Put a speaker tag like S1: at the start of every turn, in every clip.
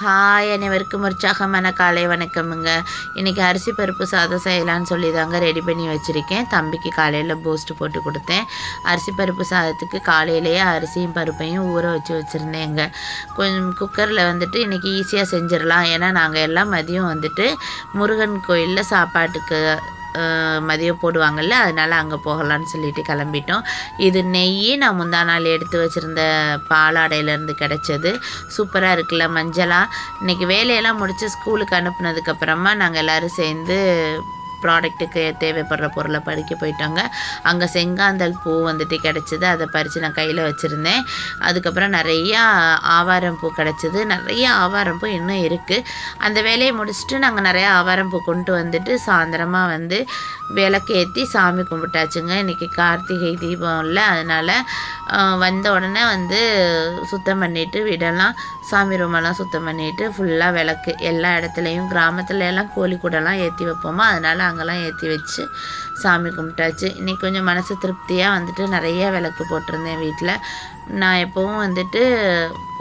S1: Hi அனைவருக்கும் உற்சாகமான காலை வணக்கமுங்க. இன்றைக்கி அரிசி பருப்பு சாதம் செய்யலான்னு சொல்லி தாங்க ரெடி பண்ணி வச்சுருக்கேன். தம்பிக்கு காலையில் பூஸ்ட் போட்டு கொடுத்தேன். அரிசி பருப்பு சாதத்துக்கு காலையிலேயே அரிசியும் பருப்பையும் ஊற வச்சு வச்சுருந்தேங்க. கொஞ்சம் குக்கரில் வந்துட்டு இன்றைக்கி ஈஸியாக செஞ்சிடலாம். ஏன்னா நாங்கள் எல்லாம் மதியம் வந்துட்டு முருகன் கோயிலில் சாப்பாட்டுக்கு மதியம் போடுவாங்கள்ல அதனால் அங்கே போகலான்னு சொல்லிட்டு கிளம்பிட்டோம். இது நெய் நான் முந்தா நாள் எடுத்து வச்சுருந்த பாலாடையிலேருந்து கிடச்சது. சூப்பராக இருக்குல்ல மஞ்சளாக இன்றைக்கி வேலையெல்லாம் முடித்து ஸ்கூலுக்கு அனுப்புனதுக்கப்புறமா நாங்கள் எல்லோரும் சேர்ந்து ப்ராடக்ட்டுக்கு தேவைப்படுற பொருளை பறிக்க போயிட்டாங்க. அங்கே செங்காந்தல் பூ வந்துட்டு கிடச்சிது. அதை பறித்து நான் கையில் வச்சுருந்தேன். அதுக்கப்புறம் நிறையா ஆவாரம் பூ கிடச்சிது. நிறைய ஆவாரம் பூ இன்னும் இருக்குது அந்த வேலையை முடிச்சுட்டு நாங்கள் நிறையா ஆவாரம் பூ கொண்டு வந்துட்டு சாயந்தரமாக வந்து விளக்கு ஏற்றி சாமி கும்பிட்டாச்சுங்க. இன்றைக்கி கார்த்திகை தீபம் இல்லை. அதனால் வந்த உடனே வந்து சுத்தம் பண்ணிவிட்டு வீடெல்லாம் சாமி ரூமெல்லாம் சுத்தம் பண்ணிவிட்டு ஃபுல்லாக விளக்கு எல்லா இடத்துலையும் கிராமத்துல எல்லாம் கோழி கூடலாம் ஏற்றி வைப்போமா? அதனால் அங்கெல்லாம் ஏற்றி வச்சு சாமி கும்பிட்டாச்சு. இன்றைக்கி கொஞ்சம் மனசு திருப்தியாக வந்துட்டு நிறைய விளக்கு போட்டிருந்தேன் வீட்டில் நான் எப்போவும் வந்துட்டு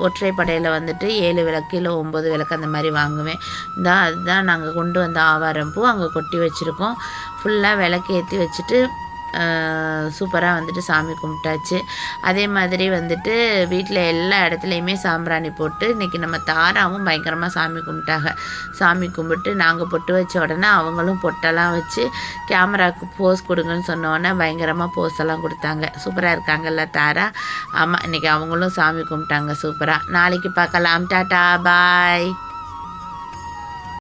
S1: ஒற்றைப்படையில் வந்துட்டு ஏழு விளக்கு இல்லை ஒம்பது விளக்கு அந்த மாதிரி வாங்குவேன். இந்த அதுதான் நாங்கள் கொண்டு வந்த ஆவாரம் பூ அங்கே கொட்டி வச்சுருக்கோம். ஃபுல்லாக விளக்கு ஏற்றி வச்சுட்டு சூப்பராக வந்துட்டு சாமி கும்பிட்டாச்சு. அதே மாதிரி வந்துட்டு வீட்டில் எல்லா இடத்துலையுமே சாம்பிராணி போட்டு இன்றைக்கி நம்ம தாராவும் பயங்கரமாக சாமி கும்பிட்டாங்க. சாமி கும்பிட்டு நாங்கள் பொட்டு வச்ச உடனே அவங்களும் பொட்டெல்லாம் வச்சு கேமராவுக்கு போஸ் கொடுங்கன்னு சொன்னோடனே பயங்கரமாக போஸ் எல்லாம் கொடுத்தாங்க. சூப்பராக இருக்காங்கல்ல தாரா? ஆமாம் இன்றைக்கி அவங்களும் சாமி கும்பிட்டாங்க சூப்பராக நாளைக்கு பார்க்கலாம். Tata bye.